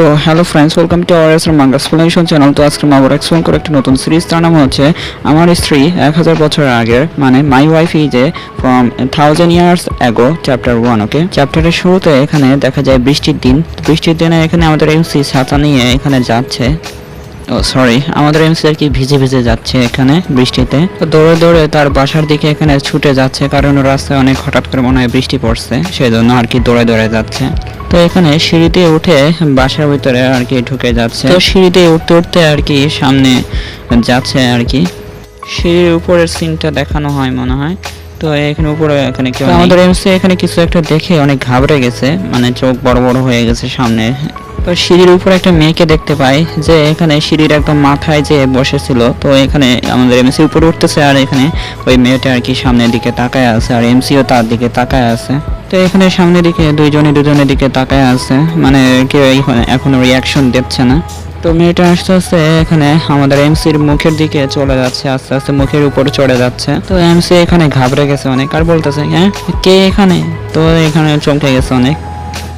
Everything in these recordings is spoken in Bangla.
তো hello friends welcome to our এসর manga explanation channel তো আজকে আবার এক্সপ্লেন করে একটি নতুন সিরিজ তার নাম হচ্ছে আমার স্ত্রী এক হাজার বছর আগের মানে my wife is a from thousand years ago chapter one okay চ্যাপ্টারের শুরুতে এখানে দেখা যায় বৃষ্টির দিন। বৃষ্টির দিনে এখানে আমাদের এমসি ছাতা নিয়ে এখানে যাচ্ছে। ও সরি আমাদের এমসি আর কি ভিজে ভিজে যাচ্ছে এখানে বৃষ্টিতে। তো দৌড়ে দৌড়ে তার বাসার দিকে এখানে ছুটে যাচ্ছে, কারণ রাস্তায় অনেক হঠাৎ করে মনে হয় বৃষ্টি পড়ছে সেই জন্য আর কি দৌড়ে দৌড়ে যাচ্ছে। তো এখানে সিঁড়িতে উঠে বাসার ভিতরে আর কি ঢুকে যাচ্ছে। তো সিঁড়িতে উঠতে উঠতে আর কি সামনে যাচ্ছে আর কি। সিঁড়ির উপরের সিনটা দেখানো হয় মনে হয়। তো এখানে উপরে এখানে কেউ আমাদের এমসি এখানে কিছু একটা দেখে অনেক ঘাবড়ে গেছে মানে চোখ বড় বড় হয়ে গেছে সামনে। তো সিঁড়ির উপরে একটা মেয়েকে দেখতে পাই যে এখানে সিঁড়ির একদম মাথায় যে বসেছিল। তো এখানে আমাদের এমসি উপরে উঠতেছে আর এখানে ওই মেয়েটা আর কি সামনের দিকে তাকায় আছে আর এমসিও তার দিকে তাকায় আছে। তো এখানে সামনের দিকে দুইজনে দুজনের দিকে তাকায় আছে। মানে কেউ এখানে রিয়াকশন দিচ্ছে না। তো মেয়েটা আস্তে আস্তে এখানে আমাদের এমসির মুখের দিকে চলে যাচ্ছে, আস্তে আস্তে মুখের উপর চড়ে যাচ্ছে। তো এমসি এখানে ঘাবড়ে গেছে অনেক। আর বলতেছে হ্যাঁ কে এখানে? তো এখানে চমকে গেছে অনেক।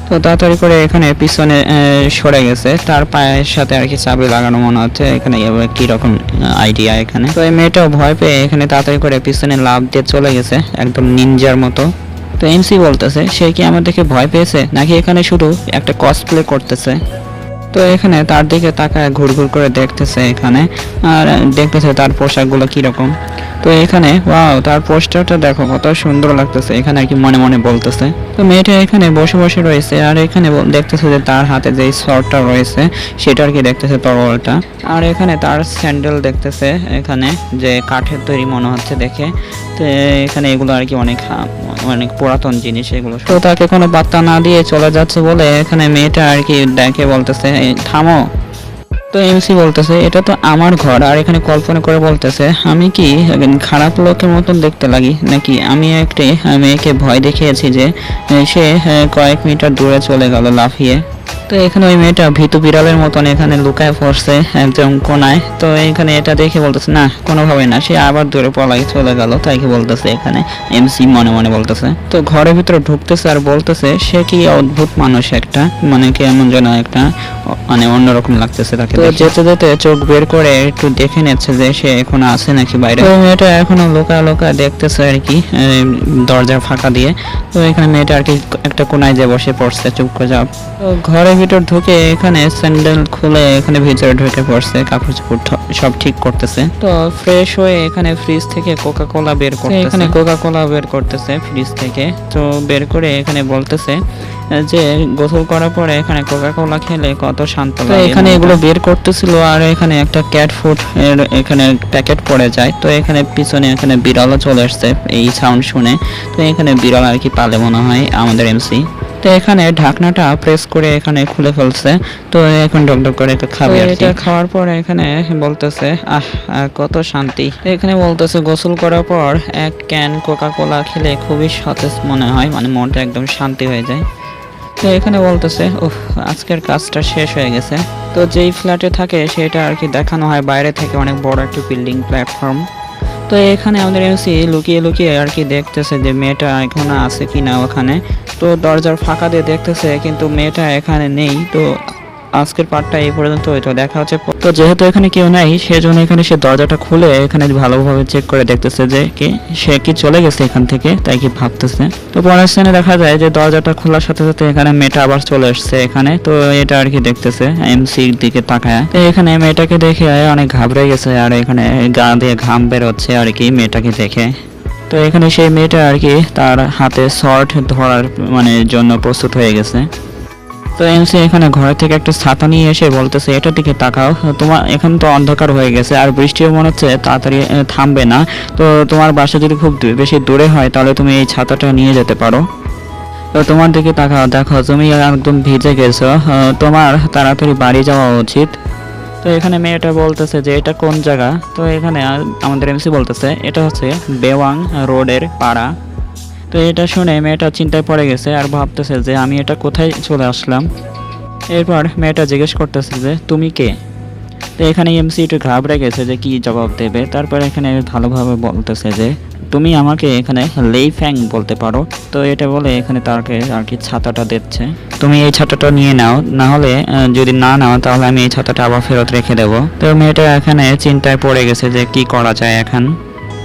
তো তাড়াতাড়ি করে এখানে পিছনে সরে গেছে। তার পায়ের সাথে আর কি চাবি লাগানো মনে হচ্ছে। এখানে কি রকম আইডিয়া এখানে। তো এই মেয়েটাও ভয় পেয়ে এখানে তাড়াতাড়ি করে পিছনে লাভ দিয়ে চলে গেছে। একদম নিনজার মতো। তো এমসি বলতেছে, সে কি আমার দেখে ভয় পেয়েছে? নাকি এখানে শুধু একটা কসপ্লে করতেছে? তো এখানে তার দিকে তাকায়, ঘুরঘুর করে দেখতেছে এখানে, আর দেখতেছে তার পোশাকগুলো কীরকম। তো এখানে ওয়াও তার পোস্টারটা দেখো, কত সুন্দর লাগতেছে, এখানে আর কি মনে মনে বলতেছে। তো মেয়েটা এখানে বসে বসে রয়েছে, আর এখানে দেখতেছে যে তার হাতে যে শর্টটা রয়েছে, সেটা আর কি দেখতেছে তরলটা আর এখানে তার স্যান্ডেল দেখতেছে, এখানে যে কাঠের তৈরি মনে হচ্ছে দেখে। এখানে এগুলো আর কি অনেক অনেক পুরাতন জিনিস এগুলো তো তাকে কোনো পাত্তা না দিয়ে চলে যাচ্ছে বলে এখানে মেয়েটা আর কি ডেকে বলতেছে থামো। তো এমসি বলতেছে, এটা তো আমার ঘর। আর এখানে কল্পনা করে বলতেছে, আমি কি খারাপ লোকের মতন দেখতে লাগি? নাকি আমি একটি মেয়েকে ভয় দেখিয়েছি যে সে কয়েক মিটার দূরে চলে গেল লাফিয়ে? তো এখানে ওই মেয়েটা ভীতু বিড়ালের মতন এখানে লুকায় পড়ছে একদম কোনায়। তো এখানে এটা দেখে বলতেছে না কোনোভাবে না সে আবার দূরে পলাই চলে গেল। তাই কি বলতেছে এখানে এমসি মনে মনে বলতেছে। তো ঘরের ভিতরে ঢুকতেছে আর বলতেছে সে কি অদ্ভুত মানুষ একটা মানে কেমন যেন একটা মানে অন্যরকম লাগতেছে তাকে তো যেতে যেতে চোখ বের করে একটু দেখে নিচ্ছে যে সে এখন আছে নাকি বাইরে। তো মেয়েটা এখনও লোকা লোকা দেখতেছে আর কি দরজা ফাঁকা দিয়ে। তো এখানে মেয়েটা আর কি একটা কোনায় যে বসে পড়ছে চুপ করে যাও। তো ঘরের ভিতর ঢুকে এখানে স্যান্ডেল খুলে এখানে ভিতরে ঢুকে পড়ছে কাপড় চোপড় সব ঠিক করতেছে। তো ফ্রেশ হয়ে এখানে ফ্রিজ থেকে কোকা কোলা বের করতেছে। এখানে কোকা কোলা বের করতেছে ফ্রিজ থেকে। তো বের করে এখানে বলতেছে যে গোসল করার পরে এখানে কোকা কোলা খেলে কত শান্ত লাগে এখানে এগুলো বের করতেছিল আর এখানে একটা ক্যাট ফুড এর এখানে প্যাকেট পড়ে যায়। তো এখানে পিছনে এখানে বিড়ালও চলে আসছে এই সাউন্ড শুনে। তো এখানে বিড়াল আর কি পালে মনে হয় আমাদের এমসি তো এখানে ঢাকনাটা প্রেস করে এখানে খুলে ফেলছে। তো এখন ডকডক করে একটু খাবে এটা খাওয়ার পর এখানে বলতেছে আহ আহ, কত শান্তি। এখানে বলতেছে গোসল করার পর এক ক্যান কোকা কোলা খেলে খুবই সতেজ মনে হয় মানে মনটা একদম শান্তি হয়ে যায়। তো এখানে বলতেছে উফ আজকের কাজটা শেষ হয়ে গেছে। তো যেই ফ্ল্যাটে থাকে সেটা আর কি দেখানো হয়। বাইরে থেকে অনেক বড় একটা বিল্ডিং প্ল্যাটফর্ম তো এখানে আমাদের এসে লুকিয়ে লুকিয়ে আর কি দেখতেছে যে মেয়েটা এখন আছে কি না ওখানে। তো দরজার ফাঁকা দিয়ে দেখতেছে কিন্তু মেয়েটা এখানে নেই। তো আজকের পার্টটা এই পর্যন্ত তো দেখা হচ্ছে তো যেহেতু এখানে কেউ নাই, সেজন্য এখানে সে দরজাটা খুলে এখানে ভালোভাবে চেক করে দেখতেছে যে কি, সে কি চলে গেছে এখান থেকে, তাই কি ভাবতেছে। তো পরের স্থানে দেখা যায় যে দরজাটা খোলার সাথে সাথে এখানে মেয়েটা আবার চলে আসছে এখানে, তো এটা আর কি দেখতেছে এমসির দিকে তাকায়। তো এখানে মেয়েটাকে দেখে অনেক ঘাবড়ে গেছে আর এখানে গা দিয়ে ঘাম বেরোচ্ছে আর কি মেয়েটাকে দেখে। তো এখানে সেই মেয়েটা আর কি তার হাতে শর্ট ধরার মানে জন্য প্রস্তুত হয়ে গেছে। তো এমসি এখানে ঘর থেকে একটা ছাতা নিয়ে এসে বলতেছে, এটার দিকে তাকাও। তোমার, এখন তো অন্ধকার হয়ে গেছে আর বৃষ্টিও মনে হচ্ছে তাড়াতাড়ি থামবে না। তো তোমার বাসা যদি খুব বেশি দূরে হয়, তাহলে তুমি এই ছাতাটা নিয়ে যেতে পারো। তো তোমার দিকে তাকাও, দেখো, তুমি একদম ভিজে গেছো। তোমার তাড়াতাড়ি বাড়ি যাওয়া উচিত। তো এখানে মেয়েটা বলতেছে যে, এটা কোন জায়গা? তো এখানে আমাদের এমসি বলতেছে, এটা হচ্ছে বেওয়াং রোডের পাড়া। তো এটা শুনে মেয়েটা চিন্তায় পড়ে গেছে আর ভাবতেছে যে আমি এটা কোথায় চলে আসলাম। এরপর মেয়েটা জিজ্ঞেস করতেছে যে, তুমি কে? তো এখানে এমসি একটু ঘাবড়ে গেছে যে কি জবাব দেবে। তারপর এখানে ভালোভাবে বলতেছে যে, তুমি আমাকে এখানে লেই ফ্যাং বলতে পারো। তো এটা বলে এখানে তাকে আর কি ছাতাটা দিচ্ছে। তুমি এই ছাতাটা নিয়ে নাও, না হলে যদি না নাও, তাহলে আমি এই ছাতাটা আবার ফেরত রেখে দেবো। তো মেয়েটা এখানে চিন্তায় পড়ে গেছে যে কি করা যায় এখন।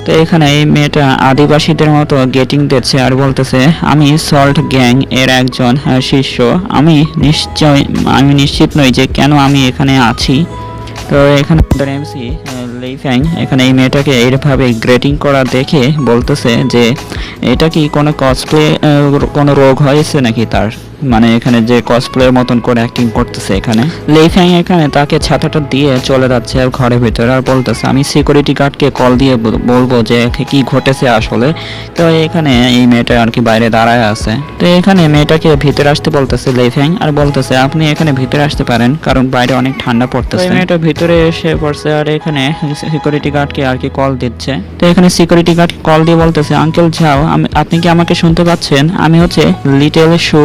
তো এখানে এই মেয়েটা আদিবাসীদের মতো গেটিং দিচ্ছে আর বলতেছে আমি সল্ট গ্যাং এর একজন আহ, শিষ্য। আমি নিশ্চয় আমি নিশ্চিত নই যে কেন আমি এখানে আছি। তো এখানে এমসি লেইফ্যাং এখানে এই মেয়েটাকে এইভাবে গ্রেটিং করা দেখে বলতেছে যে এটা কি কোনো কসপ্লে কোনো রোগ হয়েছে নাকি তার? মানে এখানে যে কসপ্লের মতন করে অ্যাক্টিং করতেছে এখানে। লেইফ্যাং এখানে তাকে ছাতাটা দিয়ে চলে যাচ্ছে ঘরের ভিতরে আর বলতেছে আমি সিকিউরিটি গার্ডকে কল দিয়ে বলব যে কি ঘটেছে আসলে। তো এখানে এই মেয়েটা আর কি বাইরে দাঁড়ায় আছে। তো এখানে মেয়েটাকে ভিতরে আসতে বলতেছে লেইফ্যাং আর বলতেছে আপনি এখানে ভিতরে আসতে পারেন কারণ বাইরে অনেক ঠান্ডা পড়তেছে। মেয়েটা ভিতরে এসে পড়ছে আর এখানে সিকিউরিটি গার্ডকে আর কি কল দিচ্ছে। তো এখানে সিকিউরিটি গার্ড কল দিয়ে বলতেছে আঙ্কেল যাও আমি আপনি কি আমাকে শুনতে পাচ্ছেন? আমি হচ্ছে লিটেল শু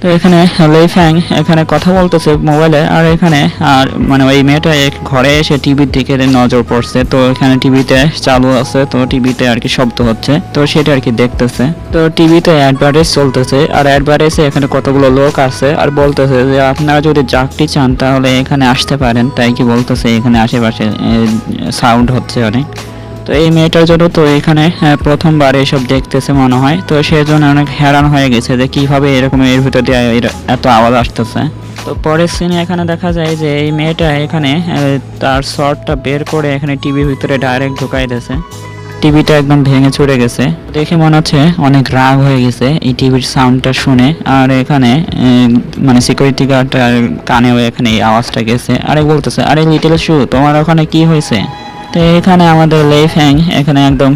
তো এখানে লেই ফ্যাং, এখানে কথা বলতেছে মোবাইলে, আর এখানে, আর মানে ওই মেয়েটা ঘরে এসে টিভির দিকে নজর পড়ছে, তো এখানে টিভিতে চালু আছে, তো টিভিতে আর কি শব্দ হচ্ছে, তো সেটা আর কি দেখতেছে। তো টিভিতে অ্যাডভার্টাইজ চলতেছে, আর অ্যাডভার্টাইজে এখানে কতগুলো লোক আছে, আর বলতেছে যে আপনারা যদি চাকরি চান তাহলে এখানে আসতে পারেন, তাই কি বলতেছে, এখানে আশেপাশে সাউন্ড হচ্ছে অনেক। তো এই মেয়েটার জন্য তো এখানে আহ, প্রথমবার এসব দেখতেছে মনে হয়। তো সেই জন্য অনেক হেরান হয়ে গেছে যে কীভাবে এরকম এর ভিতর দিয়ে এত আওয়াজ আসতেছে। তো পরের সিনে এখানে দেখা যায় যে এই মেয়েটা এখানে তার শর্টটা বের করে এখানে টিভির ভিতরে ডাইরেক্ট ঢুকাই দিয়েছে। টিভিটা একদম ভেঙে চড়ে গেছে। দেখে মনে হচ্ছে অনেক রাগ হয়ে গেছে এই টিভির সাউন্ডটা শুনে। আর এখানে মানে সিকিউরিটি গার্ড কানেও এখানে এই আওয়াজটা গেছে। আরে বলতেছে আরে লিটল শু তোমার ওখানে কি হয়েছে? তো এখানে আমাদের লেফ্যাং এখানে একদম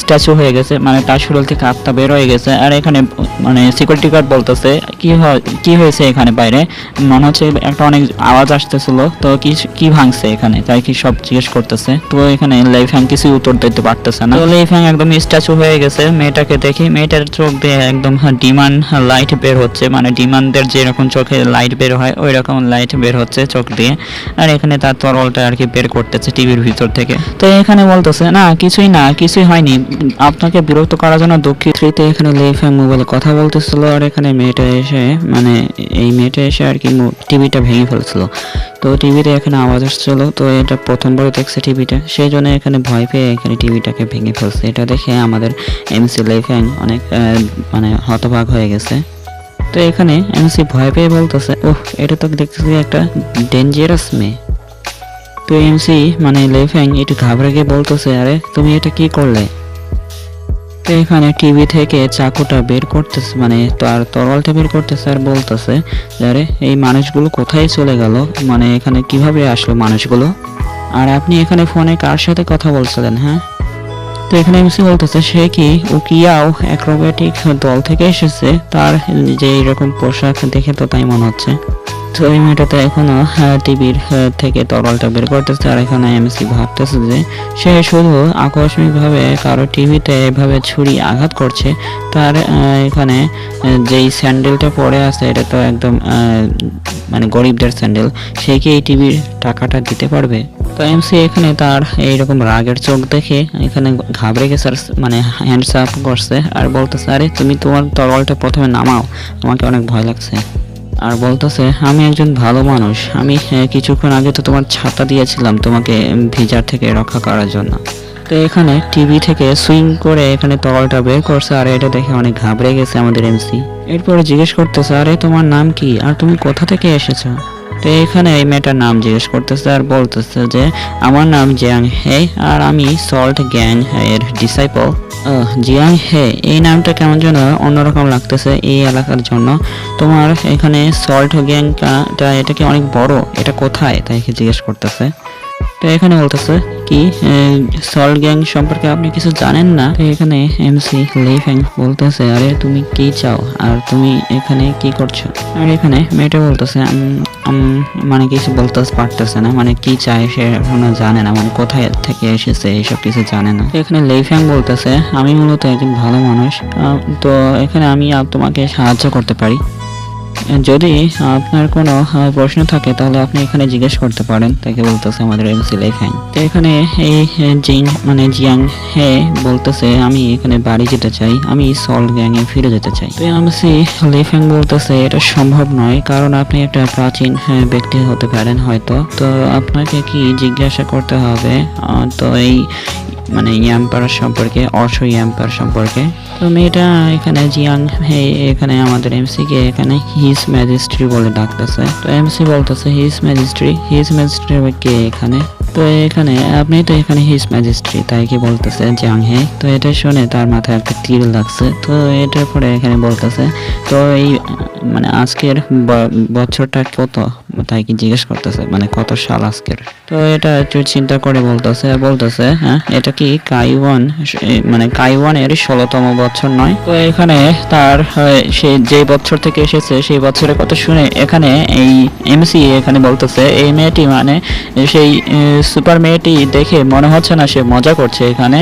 স্ট্যাচু হয়ে গেছে মানে তার শরীর থেকে আত্মা বের হয়ে গেছে। আর এখানে মানে সিকিউরিটি গার্ড বলতেছে, কি হয় কি হয়েছে এখানে বাইরে? মনে হচ্ছে একটা অনেক আওয়াজ আসতেছিল, তো কি কি ভাঙছে এখানে? তাই কি সব জিজ্ঞেস করতেছে। তো এখানে লেফ্যাং কিছু উত্তর দিতে পারতেছে না। তো লেফ্যাং একদম স্ট্যাচু হয়ে গেছে, মেয়েটাকে দেখি। মেয়েটার চোখ দিয়ে একদম ডিমান্ড লাইট বের হচ্ছে। মানে ডিমান্ডের যেরকম চোখে লাইট বের হয় ওই রকম লাইট বের হচ্ছে চোখ দিয়ে। আর এখানে তার তরলটা আর কি বের করতেছে টিভির ভিতর থেকে। তো এখানে বলতেছে না কিছুই না কিছুই হয়নি। আপনাকে বিরক্ত করার জন্য দুঃখিত। এখানে লেফ্যাং মোবাইলে কথা বলতেছিল আর এখানে মেয়েটা এসে মানে এই মেয়েটা এসে আর কি টিভিটা ভেঙে ফেলছিল। তো টিভিতে এখানে আওয়াজ আসছিল তো এটা প্রথমবার দেখছে টিভিটা। সেই জন্য এখানে ভয় পেয়ে এখানে টিভিটাকে ভেঙে ফেলছে। এটা দেখে আমাদের এমসি লেফ্যাং অনেক মানে হতবাক হয়ে গেছে। তো এখানে এমসি ভয় পেয়ে বলতেছে ওহ এটা তো দেখতেছি একটা ডেঞ্জারাস মেয়ে। তো এমসি মানে লেফ্যাং একটু ঘাবড়ে গিয়ে বলতেছে, আরে, তুমি এটা কি করলে? তো এখানে টিভি থেকে চাকুটা বের করতেছে মানে তার তরলটা বের করতেছে আর বলতেছে আরে, এই মানুষগুলো কোথায় চলে গেল? মানে এখানে কীভাবে আসলো মানুষগুলো? আর আপনি এখানে ফোনে কার সাথে কথা বলছিলেন হ্যাঁ? তো এখানে এমসি বলতেছে, সে কি উকিয়াও অ্যাক্রোবেটিক দল থেকে এসেছে? তার যে এরকম পোশাক দেখে তো তাই মনে হচ্ছে। তো এই মেয়েটাতে এখনও টিভির থেকে তরলটা বের করতেছে। আর এখানে এমসি ভাবতেছে যে সে শুধু আকস্মিকভাবে কারও টিভিতে এভাবে ছুরি আঘাত করছে। তার এখানে যেই স্যান্ডেলটা পরে আছে, এটা তো একদম মানে গরিবদের স্যান্ডেল, সে কি এই টিভির টাকাটা দিতে পারবে? তো এমসি এখানে তার এইরকম রাগের চোখ দেখে এখানে ঘাবড়ে গেছে মানে হ্যান্ডস আপ করছে আর বলতেছে, আরে, তুমি তোমার তরলটা প্রথমে নামাও, আমাকে অনেক ভয় লাগছে। আর বলতেছে, আমি একজন ভালো মানুষ। আমি কিছুক্ষণ আগে তো তোমার ছাতা দিয়েছিলাম তোমাকে ভিজার থেকে রক্ষা করার জন্য। তো এখানে টিভি থেকে সুইং করে এখানে তলটা বের করছে, আর এটা দেখে অনেক ঘাবড়ে গেছে আমাদের এমসি। এরপরে জিজ্ঞেস করতেছে, আরে, তোমার নাম কি? আর তুমি কোথা থেকে এসেছ? তো এখানে এই মেয়েটার নাম জিজ্ঞেস করতেছে আর বলতেছে যে, আমার নাম জিয়াং হে আর আমি সল্ট গ্যাং এর ডিসাইপল। জিয়াং হে, এই নামটা কেমন যেন অন্যরকম লাগতেছে এই এলাকার জন্য। তোমার এখানে সল্ট গ্যাংটা, এটা কি অনেক বড়, এটা কোথায়? তাই জিজ্ঞেস করতেছে। তো এখানে বলতেছে কি সল্ট গ্যাং সম্পর্কে আপনি কিছু জানেন না? তো এখানে এমসি লেফ্যাং বলতেছে আরে তুমি কি চাও? আর তুমি এখানে কি করছ? আর এখানে মেয়েটা বলতেছে "উম, উম, মানে কিছু বলতে পারতেছে না। মানে কি চায় সে এখনও জানে না। মানে কোথায় থেকে এসেছে এইসব কিছু জানে না। এখানে লেফ্যাং বলতেছে আমি মূলত একজন ভালো মানুষ। তো এখানে আমি তোমাকে সাহায্য করতে পারি। যদি আপনার কোনো প্রশ্ন থাকে তাহলে আপনি এখানে জিজ্ঞেস করতে পারেন। তাকে বলতেছে আমাদের এমসি লাইফ্যাং তো এখানে এই জিং মানে জিয়াং হে বলতেছে আমি এখানে বাড়ি যেতে চাই। আমি সল গ্যাং এ ফিরে যেতে চাই। তো এমসি লাইফ্যাং বলতেছে এটা সম্ভব নয়। কারণ আপনি একটা প্রাচীন হ্যাঁ, ব্যক্তি হতে পারেন হয়তো। তো আপনাকে কি জিজ্ঞাসা করতে হবে? তো এই মানে ইয়াম্পার সম্পর্কে অর্শ ইয়াম্পার সম্পর্কে? তো মেয়েটা এখানে জিয়াং হে, এখানে আমাদের এমসি কে এখানে হিস ম্যাজিস্ট্রি বলে ডাকতেছে। তো এমসি বলতেছে হিস ম্যাজিস্ট্রি হিস ম্যাজিস্ট্রি কে এখানে তো এখানে, আপনি তো এখানে হিজ ম্যাজিস্ট্রি তাই কি বলতেছে জিয়াং হে তো এটা শুনে তার মাথায় একটা তীর লাগছে। তো এটার পরে এখানে বলতেছে, তো এই মানে আজকের বছরটা কত? তাই কি জিজ্ঞেস করতেছে মানে কত সাল আজকের? তো এটা একটু চিন্তা করে বলতেছে বলতেছে হ্যাঁ এটা কি কাইওয়ান মানে কাইওয়ানের ষোলোতম বছর নয়? তো এখানে তার সে যে বছর থেকে এসেছে, সেই বছরের কথা শুনে এখানে এই এমসি এখানে বলতেছে, এই মেয়েটি মানে সেই সুপার মেয়েটি দেখে মনে হচ্ছে না সে মজা করছে এখানে।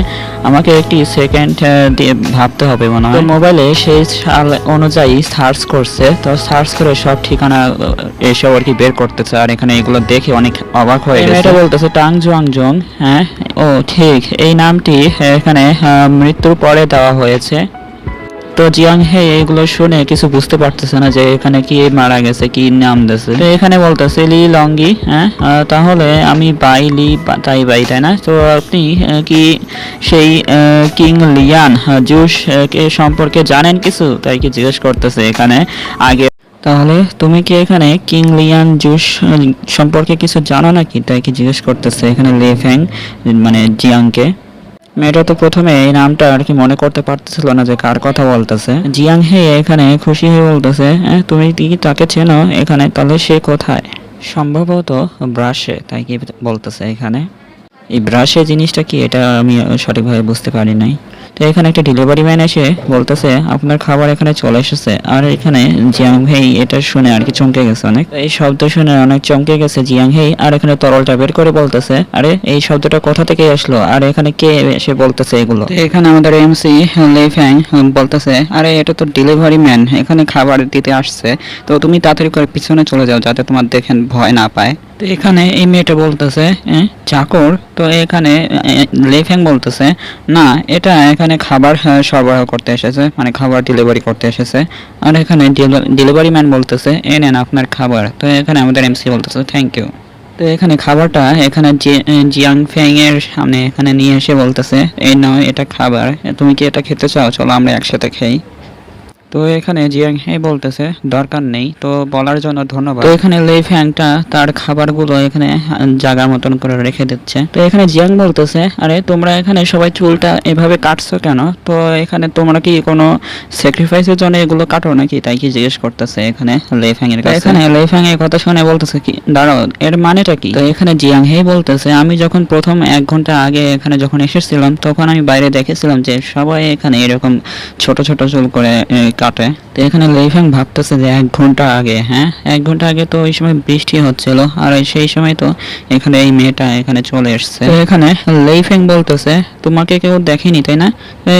আমাকে একটি সেকেন্ড দিয়ে ভাবতে হবে মনে হয়। মোবাইলে সেই সাল অনুযায়ী সার্চ করছে। তো সার্চ করে সব ঠিকানা এসব আর কি বের করতেছে। আর এখানে এগুলো দেখে অনেক অবাক হয়ে গেছে। এটা বলতেছে টাং জুয়াং জং। হ্যাঁ? ও ঠিক। এই নামটি এখানে মৃত্যুর পরে দেওয়া হয়েছে। তো জিয়াং হে এগুলো শুনে কিছু বুঝতে পারতেছে না যে এখানে কি মারা গেছে, কি নাম দিয়েছে। তো এখানে বলতেছে লি লঙ্গি হ্যাঁ? তাহলে আমি বাই লি তাই বাই, তাই না? তো আপনি কি সেই কিং লিয়ান জুস কে সম্পর্কে জানেন কিছু? তাই কি জিজ্ঞেস করতেছে এখানে আগে। তাহলে তুমি কি এখানে কিং লিয়ান জুস সম্পর্কে কিছু জানো নাকি? তাই কি জিজ্ঞেস করতেছে এখানে লে ফ্যাং মানে জিয়াংকে। মেয়েটা তো প্রথমে এই নামটা আর কি মনে করতে পারতেছিল না যে কার কথা বলতেছে। জিয়াং হে এখানে খুশি হয়ে বলতেছে "হ্যাঁ, তুমি কি তাকে চেনো এখানে? তাহলে সে কোথায়? সম্ভবত ব্রাশে তাই কি বলতেছে এখানে? এই ব্রাশে জিনিসটা কি? এটা আমি সঠিকভাবে বুঝতে পারি নাই। তো এখানে একটা ডেলিভারি ম্যান এসে বলতেছে, আপনার খাবার এখানে চলে এসেছে। আর এখানে জিয়াং হেই, এটা শুনে আর কি চমকে গেছে অনেক। এই শব্দ শুনে অনেক চমকে গেছে জিয়াং হেই, আর এখানে তরলটা বের করে বলতেছে, আরে, এই শব্দটা কোথা থেকে আসলো? আর এখানে কে এসে বলতেছে এগুলো? এখানে আমাদের এমসি লে ফ্যাং বলতেছে, আরে, এটা তো ডেলিভারি ম্যান এখানে খাবার দিতে আসছে। তো তুমি তাড়াতাড়ি করে পিছনে চলে যাও যাতে তোমার দেখেন ভয় না পায়। তো এখানে এই মেয়েটা বলতেছে চাকর? তো এখানে লেফ্যাং বলতেছে, না, এটা এখানে খাবার সরবরাহ করতে এসেছে মানে খাবার ডেলিভারি করতে এসেছে। আর এখানে ডেলিভারি ম্যান বলতেছে এ নেন আপনার খাবার। তো এখানে আমাদের এমসি বলতেছে থ্যাংক ইউ তো এখানে খাবারটা, এখানে জিয়াং ফ্যাং এর সামনে এখানে নিয়ে এসে বলতেছে, এই নয় এটা খাবার। তুমি কি এটা খেতে চাও? চলো আমরা একসাথে খাই। তো এখানে জিয়াং হে বলতেছে দরকার নেই। তো বলার জন্য ধন্যবাদ। তো এখানে লে ফ্যাংটা তার খাবারগুলো এখানে জায়গার মতন করে রেখে দিচ্ছে। তো এখানে জিয়াং বলতেছে আরে তোমরা এখানে সবাই চুলটা এভাবে কাটছো কেন? তো এখানে তোমরা কি কোনো স্যাক্রিফাইসের জন্য এগুলো কাটো নাকি? তাই কি জিজ্ঞেস করতেছে এখানে লে ফ্যাং এর কাছে। এখানে লে ফ্যাং এর কথা শুনে বলতেছে কি দাঁড়াও এর মানেটা কি? তো এখানে জিয়াং হে বলতেছে আমি যখন প্রথম এক ঘণ্টা আগে এখানে যখন এসেছিলাম তখন আমি বাইরে দেখেছিলাম যে সবাই এখানে এরকম ছোট ছোট চুল করে কাটে। তো এখানে লেফ্যাং ভাবতেছে যে এক ঘণ্টা আগে হ্যাঁ? এক ঘণ্টা আগে তো ওই সময় বৃষ্টি হচ্ছিল, আর সেই সময় তো এখানে এই মেয়েটা এখানে চলে এসছে। এখানে লেইফ্যাং বলতেছে, তোমাকে কেউ দেখেনি, তাই না?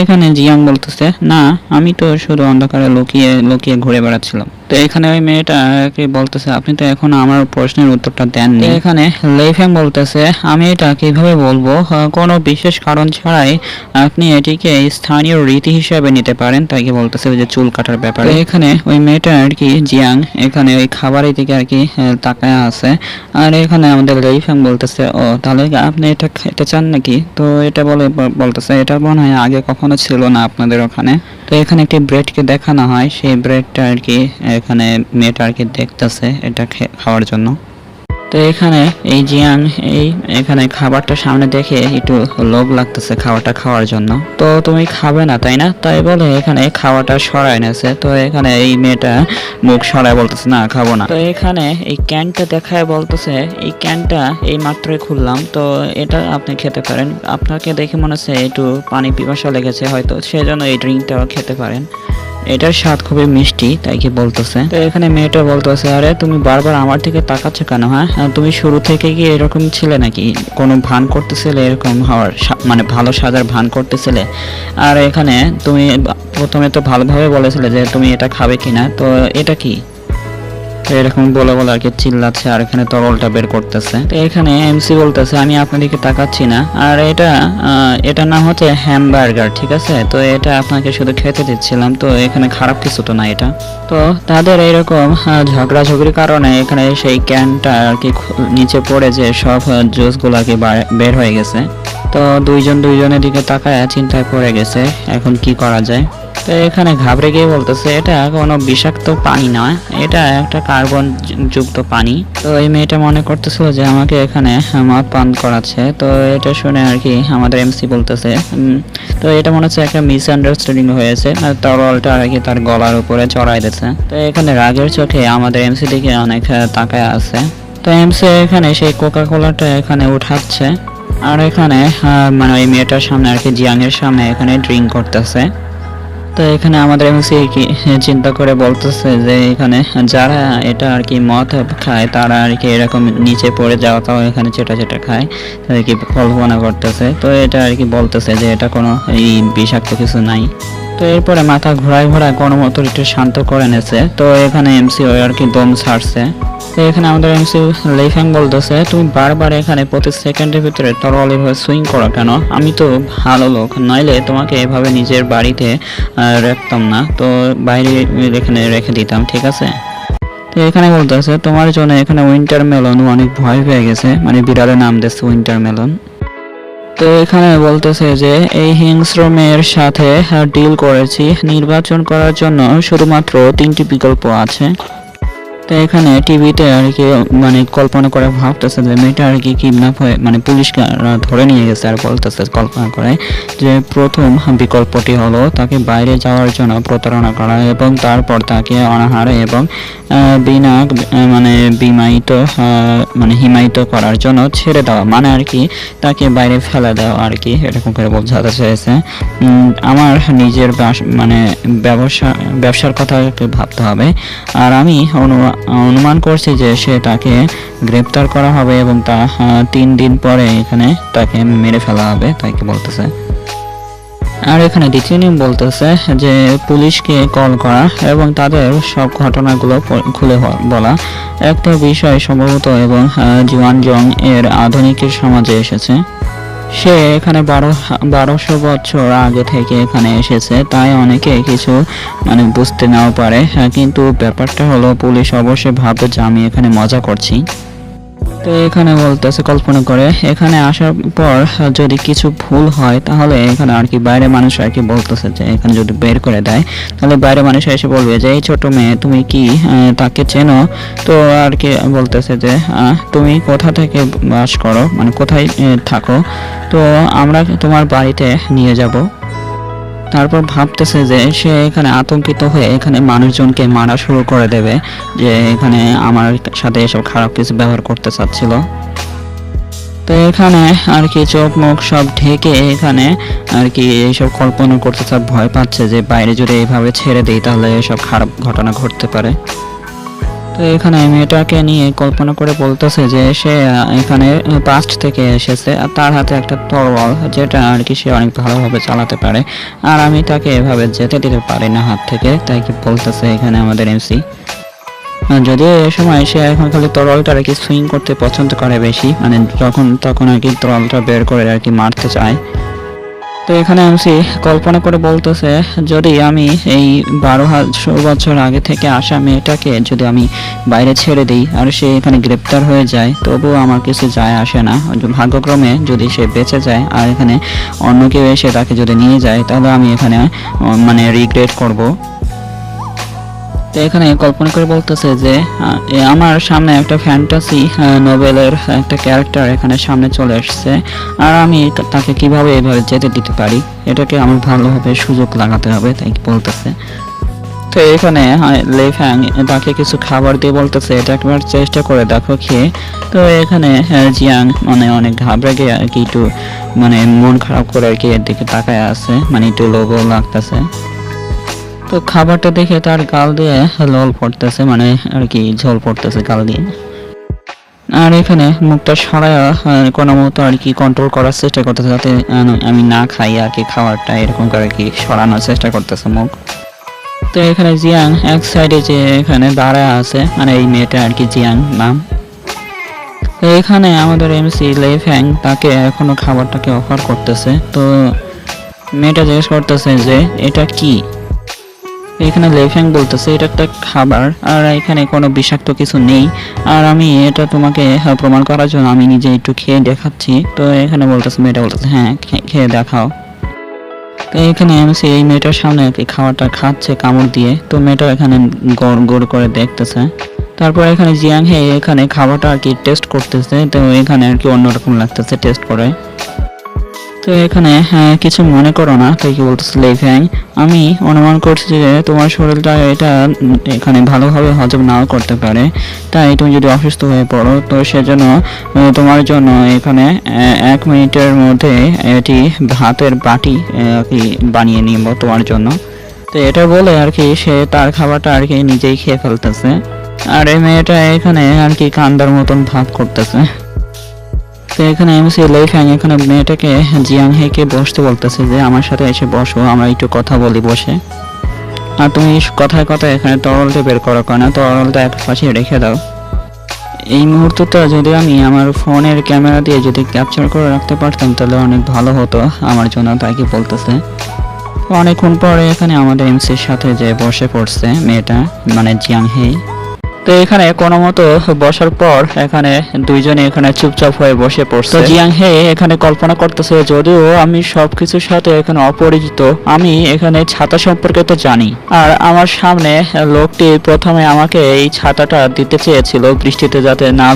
এখানে জিয়াং বলতেছে, না, আমি তো শুধু অন্ধকারে লুকিয়ে লুকিয়ে ঘুরে বেড়াচ্ছিলাম। তো এখানে ওই মেয়েটাকে বলতেছে, আপনি তো এখন আমার প্রশ্নের উত্তরটা দেননি। এখানে লেইফ্যাং বলতেছে, আমি এটা কীভাবে বলব? কোনো বিশেষ কারণ ছাড়াই আপনি এটিকে স্থানীয় রীতি হিসেবে নিতে পারেন। তাই কি বলতেছে যে চুল কাটার ব্যাপারে। এখানে ওই মেয়েটা আর কি জিয়াং, এখানে ওই খাবারের দিকে আর কি তাকায় আছে। আর এখানে আমাদের লেইফ্যাং বলতেছে, ও, তাহলে আপনি এটা খেতে চান নাকি? তো এটা বলে বলতেছে, এটা মনে হয় আগে কখনো ছিল না আপনাদের ওখানে। তো এখানে একটি ব্রেডকে দেখানো হয়, সেই ব্রেডটা আর কি এখানে মেয়েটা আর কি দেখতেছে এটা খাওয়ার জন্য। তো এখানে এই জিয়াং, এই, এখানে খাবারটা সামনে দেখে একটু লোভ লাগতেছে খাবারটা খাওয়ার জন্য। তো তুমি খাবে না, তাই না? তাই বলে এখানে খাওয়াটা সরাই নেছে। তো এখানে এই মেয়েটা মুখ সরায় বলতেছে, না, খাব না। তো এখানে এই ক্যানটা দেখায় বলতেছে, এই ক্যানটা এই মাত্রই খুললাম। তো এটা আপনি খেতে পারেন। আপনাকে দেখে মনে হচ্ছে একটু পানি পিপাসা লেগেছে হয়তো, সেজন্য এই ড্রিঙ্কটাও খেতে পারেন। এটার স্বাদ খুবই মিষ্টি, তাই কি বলতেছে? তো এখানে মেয়েটা বলতেছে, আরে, তুমি বারবার আমার দিকে তাকাচ্ছ কেন হ্যাঁ? তুমি শুরু থেকে কি এরকম ছিলে নাকি? কোনো ভান করতেছিলে এরকম হওয়ার মানে ভালো সাজার ভান করতেছিলে? আর এখানে তুমি, প্রথমে তো ভালোভাবে বলেছিলে যে তুমি এটা খাবে কিনা, তো এটা কি? এরকম বলে বলে আর কি চিল্লাচ্ছে আর এখানে তরলটা বের করতেছে। তো এখানে এমসি বলতেছে, আমি আপনাদেরকে তাকাচ্ছি না। আর এটা এটা নাম হচ্ছে হ্যামবার্গার ঠিক আছে? তো এটা আপনাকে শুধু খেতে দিচ্ছিলাম, তো এখানে খারাপ কিছু তো না এটা। তো তাদের এরকম ঝগড়াঝগড়ির কারণে এখানে সেই ক্যানটা আর কি নিচে পড়ে যে সব জুসগুলো আর কি বের হয়ে গেছে। তো দুইজন দুইজনের দিকে তাকায় চিন্তায় পড়ে গেছে, এখন কি করা যায়? তো এখানে ঘাবড়ে গিয়ে বলতেছে, এটা কোনো বিষাক্ত পানি নয়, এটা একটা কার্বন যুক্ত পানি। তো এই মেয়েটা মনে করতেছিল যে আমাকে এখানে মদ পান করাচ্ছে। তো এটা শুনে আর কি আমাদের এমসি বলতেছে তো এটা মনে হচ্ছে একটা মিসআন্ডারস্ট্যান্ডিং হয়েছে। আর তরলটা আর কি তার গলার উপরে চড়াই দিচ্ছে। তো এখানে রাগের চোখে আমাদের এমসি দিকে অনেক তাকায় আছে। তো এমসি এখানে সেই কোকা কোলাটা এখানে উঠাচ্ছে। আর এখানে মানে ওই মেয়েটার সামনে আর কি জিয়াংয়ের সামনে এখানে ড্রিঙ্ক করতেছে। তো এখানে আমাদের এমসি কি চিন্তা করে বলতেছে যে এখানে যারা এটা আর কি মদ খায়, তারা আর কি এরকম নিচে পড়ে যাওয়া তাও এখানে চেটা চেটা খায় আর কি কল্পনা করতেছে? তো এটা আর কি বলতেছে যে এটা কোনো এই বিষাক্ত কিছু নাই। তো এরপরে মাথা ঘোরায় ঘোরায় মতো একটু শান্ত করে নেছে। তো এখানে এমসি ওই আর কি দম ছাড়ছে। তো এখানে আমাদের এমসি লেফ্যাং বলতেছে, তুমি বারবার এখানে প্রতি সেকেন্ডের ভিতরে তরল এভাবে সুইং করো কেন? আমি তো ভালো লোক, নইলে তোমাকে এভাবে নিজের বাড়িতে রাখতাম না। তো বাইরে এখানে রেখে দিতাম, ঠিক আছে? তো এখানে বলতেছে, তোমার জন্য এখানে উইন্টার মেলন অনেক ভয় পেয়ে গেছে। মানে বিড়ালের নাম দিচ্ছে উইন্টার মেলন তো এখানে বলতেছে যে, এই হিংস্র মেয়ের সাথে ডিল করেছি। নির্বাচন করার জন্য শুধুমাত্র তিনটি বিকল্প আছে। তো এখানে টিভিতে আর কি মানে কল্পনা করে ভাবতেছে যে মেয়েটা আর কি কিডন্যাপ হয়ে মানে পুলিশকে ধরে নিয়ে গেছে আর বলতেছে কল্পনা করে যে প্রথম বিকল্পটি হলো তাকে বাইরে যাওয়ার জন্য প্রতারণা করা এবং তারপর তাকে অনাহারে এবং বিনা মানে বিমায়িত মানে হিমায়িত করার জন্য ছেড়ে দেওয়া। মানে আর কি তাকে বাইরে ফেলে দেওয়া আর কি, এরকম করে বোঝাতে চেয়েছে। আমার নিজের মানে ব্যবসা, ব্যবসার কথা ভাবতে হবে। আর আমি অনু- অনুমান করছি যে সে তাকে গ্রেপ্তার করা হবে এবং তা তিন দিন পরে এখানে তাকে মেরে ফেলা হবে, তাই কি বলতেছে? আর এখানে দ্বিতীয় নিয়ম বলতেছে যে পুলিশকে কল করা এবং তাদের সব ঘটনাগুলো খুলে বলা। একটা বিষয় সম্ভবত এবং জুয়ান জং এর আধুনিকের সমাজে এসেছে। সে এখানে বারো বারোশো বছর আগে থেকে এখানে এসেছে তাই অনেকে কিছু মানে বুঝতে নাও পারে। হ্যাঁ, কিন্তু ব্যাপারটা হলো পুলিশ অবশ্যই ভাবে যে আমি এখানে মজা করছি। তো এখানে বলতেছে, কল্পনা করে, এখানে আসার পর যদি কিছু ভুল হয়, তাহলে এখানে আর কি বাইরে মানুষ আর কি বলতেছে যে, এখানে যদি বের করে দেয়, তাহলে বাইরে মানুষ এসে বলবে যে, এই ছোট মেয়ে, তুমি কি তাকে চেনো? তো আর কি বলতেছে যে তুমি কোথা থেকে বাস করো? মানে কোথায় থাকো? তো আমরা তোমার বাড়িতে নিয়ে যাব। তারপর ভাবতেছে যে সে এখানে আতঙ্কিত হয়ে এখানে মানুষজনকে মারা শুরু করে দেবে, যে এখানে আমার সাথে এসব খারাপ কিছু ব্যবহার করতে চাচ্ছিল। তো এখানে আর কি চোখ মুখ সব ঢেকে এখানে আর কি এইসব কল্পনা করতে সব ভয় পাচ্ছে যে বাইরে যদি এইভাবে ছেড়ে দেই তাহলে এসব খারাপ ঘটনা ঘটতে পারে। তো এখানে মেয়েটাকে নিয়ে কল্পনা করে বলতেছে যে সে এখানে পাস্ট থেকে এসেছে আর তার হাতে একটা তরোয়াল যেটা আর কি সে অনেক ভালোভাবে চালাতে পারে। আর আমি তাকে এভাবে যেতে দিতে পারি না হাত থেকে, তাই কি বলতেছে এখানে আমাদের এমসি যদিও এ সময় সে এখন খালি তরলটা আর কি সুইং করতে পছন্দ করে বেশি মানে যখন, তখন আর কি তরলটা বের করে আর কি মারতে চায়। তো এখানে এমসি কল্পনা করে বলতেছে, যদি আমি এই বারো হাজার বছর আগে থেকে আসা মেয়েটাকে যদি আমি বাইরে ছেড়ে দিই আর সে এখানে গ্রেপ্তার হয়ে যায়, তবুও আমার কিছু যায় আসে না। ভাগ্যক্রমে যদি সে বেঁচে যায় আর এখানে অন্য কেউ এসে তাকে যদি নিয়ে যায়, তাহলে আমি এখানে মানে রিগ্রেট করব। তো এখানে কল্পনা করে বলতেছে যে আমার সামনে একটা ফ্যান্টাসি নোবেলের একটা ক্যারেক্টার এখানে সামনে চলে আসছে, আর আমি তাকে কীভাবে এভাবে যেতে দিতে পারি? এটাকে আমার ভালোভাবে সুযোগ লাগাতে হবে, তাই বলতেছে। তো এখানে লেফ্যাং তাকে কিছু খাবার দিয়ে বলতেছে, এটা একবার চেষ্টা করে দেখো খেয়ে। তো এখানে জিয়াং মানে অনেক ঘাবড়ে গিয়ে আর কি একটু মানে মন খারাপ করে আর কি এর দিকে তাকায় আছে মানে একটু লোভও লাগতেছে। তো খাবারটা দেখে তার গাল দিয়ে লোল পড়তেছে মানে আর কি ঝোল পড়তেছে গাল দিয়ে। আর এখানে মুখটা সরায় কোনো মতো আর কি কন্ট্রোল করার চেষ্টা করতেছে যাতে আমি না খাই আর কি খাবারটা এরকম করে কি সরানোর চেষ্টা করতেছে মুখ। তো এখানে জিয়াং এক সাইডে যে এখানে দাঁড়া আছে মানে এই মেয়েটা আর কি জিয়াং নাম। তো এখানে আমাদের এমসি লেফ্যাং তাকে এখনও খাবারটাকে অফার করতেছে। তো মেয়েটা জিজ্ঞেস করতেছে যে, এটা কি? এখানে লেফ্যাং বলতেছে, এটা একটা খাবার, আর এখানে কোনো বিষাক্ত কিছু নেই। আর আমি এটা তোমাকে প্রমাণ করার জন্য আমি নিজে একটু খেয়ে দেখাচ্ছি। তো এখানে বলতেছে, মেয়েটা বলতেছে হ্যাঁ খেয়ে দেখাও। তো এখানে এমসি এই মেয়েটার সামনে খাবারটা খাচ্ছে কামড় দিয়ে। তো মেয়েটা এখানে গড় গড় করে দেখতেছে। তারপর এখানে জিয়াং হে এখানে খাবারটা আর কি টেস্ট করতেছে। তো এখানে আর কি অন্যরকম লাগতেছে টেস্ট করে। তো এখানে হ্যাঁ, কিছু মনে করো না তাই কি বলতেছে লেফ্যাং আমি অনুমান করছি যে তোমার শরীরটা এটা এখানে ভালোভাবে হজম নাও করতে পারে। তাই তুমি যদি অসুস্থ হয়ে পড়ো তো সেজন্য তোমার জন্য এখানে এক মিনিটের মধ্যে এটি ভাতের বাটি কি বানিয়ে নিব তোমার জন্য। তো এটা বলে আর কি সে তার খাবারটা আর কি নিজেই খেয়ে ফেলতেছে। আর এই মেয়েটা এখানে আর কি কান্দার মতন ভাব করতেছে। তো এখানে এমসি লেফ্যাং এখানে মেয়েটাকে জিয়াং হেকে বসতে বলতেছে যে, আমার সাথে এসে বসো, আমরা একটু কথা বলি বসে। আর তুমি কথায় কথায় এখানে তরলটা বের করো না, তরলটা এক পাশে রেখে দাও। এই মুহূর্তটা যদি আমি আমার ফোনের ক্যামেরা দিয়ে যদি ক্যাপচার করে রাখতে পারতাম, তাহলে অনেক ভালো হতো, আমার জন্য তাই কি বলতেছে। অনেকক্ষণ পরে এখানে আমাদের এমসির সাথে যে বসে পড়ছে মেয়েটা মানে জিয়াং হেই তো এখানে কোনো মতো বসার পর এখানে দুইজনে এখানে চুপচাপ হয়ে বসে পড়ছে। জিয়াং হে এখানে কল্পনা করতেছে, যদিও আমি সবকিছুর সাথে এখানে অপরিচিত, আমি এখানে ছাতা সম্পর্কে তো জানি। আর আমার সামনে লোকটি প্রথমে আমাকে এই ছাতাটা দিতে চেয়েছিল বৃষ্টিতে যাতে না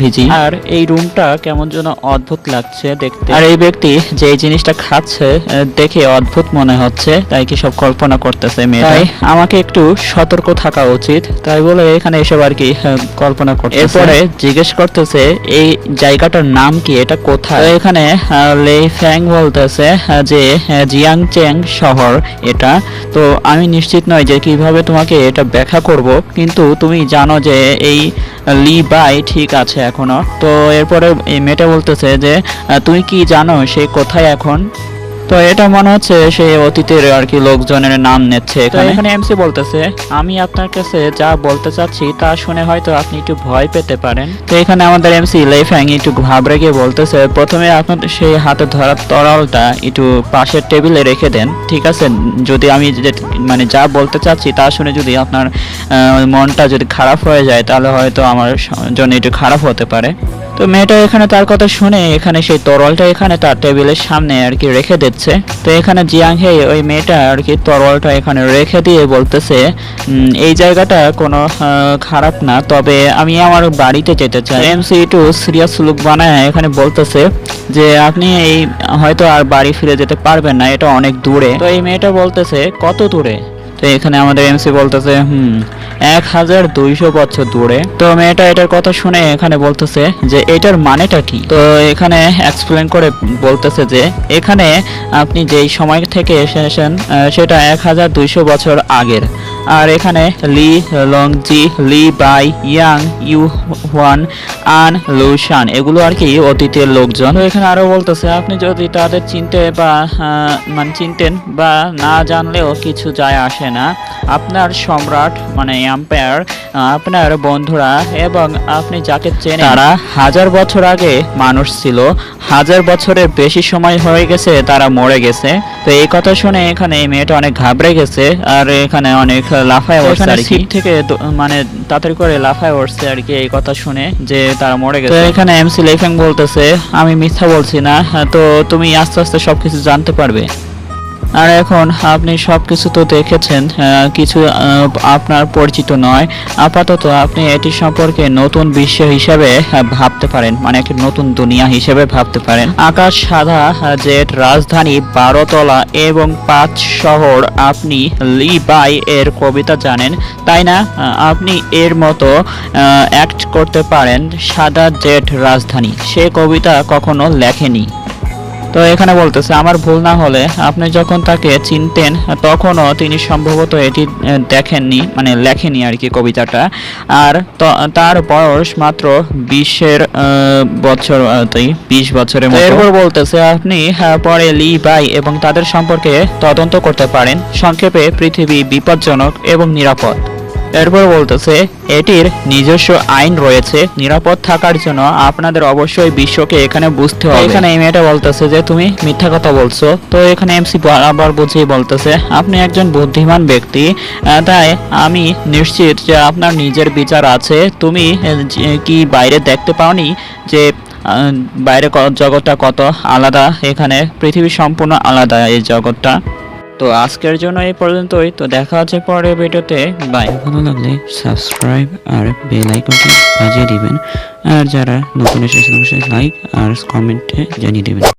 ভিজি আর এই রুমটা কেমন যেন অদ্ভুত লাগছে দেখতে। আর এই ব্যক্তি যে জিনিসটা খাচ্ছে, দেখে অদ্ভুত মনে হচ্ছে, তাই কি সব কল্পনা করতেছে মেয়ে আমাকে একটু সতর্ক থাকা উচিত। তাই বলে এখানে এসব আর কি কল্পনা করতে এরপরে জিজ্ঞেস করতেছে এই জায়গাটার নাম কি? এটা কোথায়? এখানে আহ, লে ফ্যাং বলতেছে যে আহ, জিয়াংচেং শহর এটা। তো আমি নিশ্চিত নয় যে কীভাবে তোমাকে এটা ব্যাখ্যা করব কিন্তু তুমি জানো যে এই লি বাই ঠিক আছে এখনও। তো এরপরে এই মেয়েটা বলতেছে যে তুমি কি জানো সে কোথায় এখন? তো এটা মনে হচ্ছে সে অতীতের আর কি লোকজনের নাম নিচ্ছে এখানে। এখানে এমসি বলতেছে আমি আপনার কাছে যা বলতে চাচ্ছি তা শুনে হয়তো আপনি একটু ভয় পেতে পারেন। তো এখানে আমাদের এমসি লেফ্যাং একটু ঘাবড়ে গিয়ে বলতেছে প্রথমে আপনার সেই হাতে ধরা তরলটা একটু পাশের টেবিলে রেখে দেন ঠিক আছে? যদি আমি মানে যা বলতে চাচ্ছি তা শুনে যদি আপনার মনটা যদি খারাপ হয়ে যায় তাহলে হয়তো আমার জন্য একটু খারাপ হতে পারে। তো মেয়েটা এখানে তার কথা শুনে এখানে সেই তরলটা এখানে তার টেবিলের সামনে আর কি রেখে দিচ্ছে। তো এখানে জিয়াং হে ওই মেয়েটা আর কি তরলটা এখানে রেখে দিয়ে বলতেছে এই জায়গাটা কোনো খারাপ না, তবে আমি আমার বাড়িতে যেতে চাই। এমসি টু সিরিয়াস লুক বানায় এখানে বলতেছে যে, আপনি এই, হয়তো আর বাড়ি ফিরে যেতে পারবেন না, এটা অনেক দূরে। তো এই মেয়েটা বলতেছে, কত দূরে? তো এখানে আমাদের এমসি বলতেছে হুম এক হাজার দুইশো বছর দূরে। তো মেয়েটা এটার কথা শুনে এখানে বলতেছে যে এটার মানেটা কি? তো এখানে এক্সপ্লেন করে বলতেছে যে এখানে আপনি যেই সময় থেকে আহ, সেটা এক হাজার দুইশো বছর আগের। আর এখানে Li Longji Li Bai, Yang, Yu Huan, An Lushan এগুলো আর কি অতীতের লোকজন। এখানে আরও বলতেছে, আপনি যদি তাদের চিনতে বা মানে চিনতেন বা না জানলেও কিছু যায় আসে না। আপনার সম্রাট মানে এম্পায়ার, আপনার বন্ধুরা এবং আপনি যাকে চেনেন, তারা হাজার বছর আগে মানুষ ছিল। হাজার বছরের বেশি সময় হয়ে গেছে, তারা মরে গেছে। তো এই কথা শুনে এখানে মেয়েটা অনেক ঘাবড়ে গেছে, আর এখানে অনেক লাফায় উঠছে আর কি। থেকে মানে তাড়াতাড়ি করে লাফায় উঠছে আর কি এই কথা শুনে যে তারা মরে গেছে। এখানে এমসি লেফেং বলতেছে আমি মিথ্যা বলছি না তো তুমি আস্তে আস্তে সবকিছু জানতে পারবে। আর এখন আপনি সব কিছু তো দেখেছেন কিছু আপনার পরিচিত নয়। আপাতত আপনি এটি সম্পর্কে নতুন বিশ্ব হিসেবে ভাবতে পারেন মানে একটি নতুন দুনিয়া হিসেবে ভাবতে পারেন। আকাশ সাদা জেট রাজধানী বারোতলা এবং পাঁচ শহর আপনি লি বাই এর কবিতা জানেন, তাই না? আপনি এর মতো অ্যাক্ট করতে পারেন সাদা জেট রাজধানী। সে কবিতা কখনো লেখেনি। তো এখানে বলতেছে আমার ভুল না হলে আপনি যখন তাকে চিনতেন তখনও তিনি সম্ভবত এটি দেখেননি মানে লেখেনি আর কি কবিতাটা। আর তার বয়স মাত্র বিশের বছর বিশ বছরের এরপর বলতেছে আপনি আহ, পরে লি বাই এবং তাদের সম্পর্কে তদন্ত করতে পারেন। সংক্ষেপে পৃথিবী বিপজ্জনক এবং নিরাপদ। এরপর বলতেছে, এটির নিজস্ব আইন রয়েছে, নিরাপদ থাকার জন্য আপনাদের অবশ্যই বিশ্বকে এখানে বুঝতে হবে। এখানে এই মেয়েটা বলতেছে যে, তুমি মিথ্যা কথা বলছো। তো এখানে এমসি আবার বুঝিয়ে বলতেছে, আপনি একজন বুদ্ধিমান ব্যক্তি তাই আমি নিশ্চিত যে আপনার নিজের বিচার আছে। তুমি কি বাইরে দেখতে পাওনি যে বাইরে জগৎটা কত আলাদা? এখানে পৃথিবী সম্পূর্ণ আলাদা এই জগৎটা। তো আজকের জন্য এই পর্যন্তই। তো দেখা হচ্ছে পরের ভিডিওতে। বাই ভালো লাগলে সাবস্ক্রাইব আর বেল আইকনটি বাজিয়ে দিবেন। আর যারা নতুন অবশ্যই লাইক আর কমেন্টে জানিয়ে দিবেন।